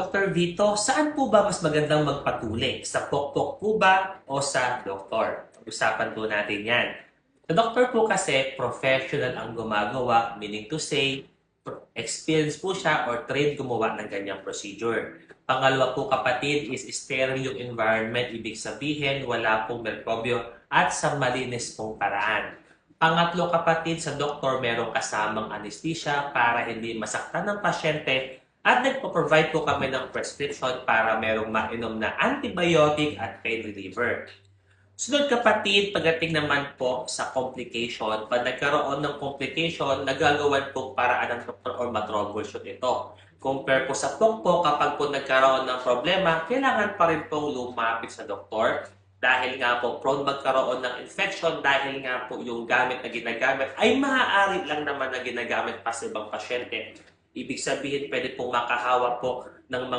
Dr. Vito, saan po ba mas magandang magpatuloy? Sa pokpok po ba o sa doktor? Usapan po natin yan. Sa doktor po kasi, professional ang gumagawa, meaning to say, experience po siya or trained gumawa ng ganyang procedure. Pangalawa po kapatid is sterile yung environment, ibig sabihin wala pong merkobyo at sa malinis pong paraan. Pangatlo kapatid, sa doktor merong kasamang anesthesia para hindi masaktan ng pasyente at nagpo-provide po kami ng prescription para merong mainom na antibiotic at pain reliever. Sunod kapatid, pagdating naman po sa complication, pag nagkaroon ng complication, nagagawan po paraan ng doktor or matroubleshoot ito. Compare po sa pokpok, kapag po nagkaroon ng problema, kailangan pa rin pong lumapit sa doktor dahil nga po prone magkaroon ng infection dahil nga po yung gamit na ginagamit ay maaari lang naman na ginagamit pa sa ibang pasyente. Ibig sabihin, pwede pong makahawa po ng mga